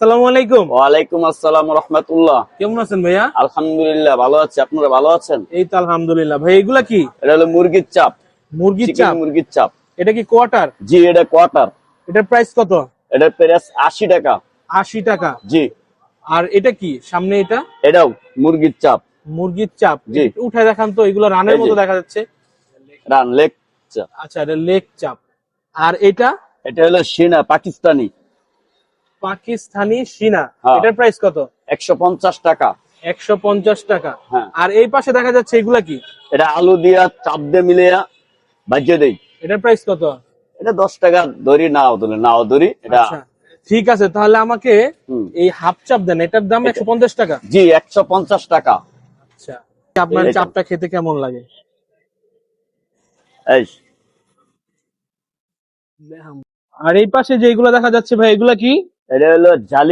আসসালামু আলাইকুম। ওয়ালাইকুম আসসালাম রহমতুল্লাহ। কেমন আছেন ভাইয়া? আলহামদুলিল্লাহ ভালো আছি। আপনারা ভালো আছেন? এই তো আলহামদুলিল্লাহ। ভাই এগুলা কি? এটা হলো মুরগির চাপ। মুরগির চাপ? মুরগির চাপ। এটা কি কোয়ার্টার জি এটা কোয়ার্টার এটার প্রাইস কত? এটার প্রাইস আশি টাকা। আশি টাকা। জি। আর এটা কি? সামনে এটা? এটাও মুরগির চাপ। মুরগির চাপ। জি। উঠায় দেখান তো এগুলো রানের মতো দেখা যাচ্ছে। রান লেগ চাপ। আচ্ছা এটা লেগ চাপ। আর এটা? এটা হলো সিনা পাকিস্তানি। পাকিস্তানি সিনা। হ্যাঁ। এটার প্রাইস কত? একশো পঞ্চাশ টাকা। একশো পঞ্চাশ টাকা। হ্যাঁ। আর এই পাশে দেখা যাচ্ছে এগুলা কি? এটা আলু দিয়া চাপ দিয়ে মিলিয়া বাজিয়ে দেই। এটার প্রাইস কত? এটা দশ টাকা ধরি নাও ধরি নাও ধরি এটা আচ্ছা। ঠিক আছে তাহলে আমাকে এই হাফ চাপ দেন। এটার দাম একশো পঞ্চাশ টাকা? জি একশো পঞ্চাশ টাকা। আচ্ছা। আপনার চাপটা খেতে কেমন লাগে? এই আর এই পাশে যেগুলো দেখা যাচ্ছে ভাই এগুলা কি? এটা হলো জালি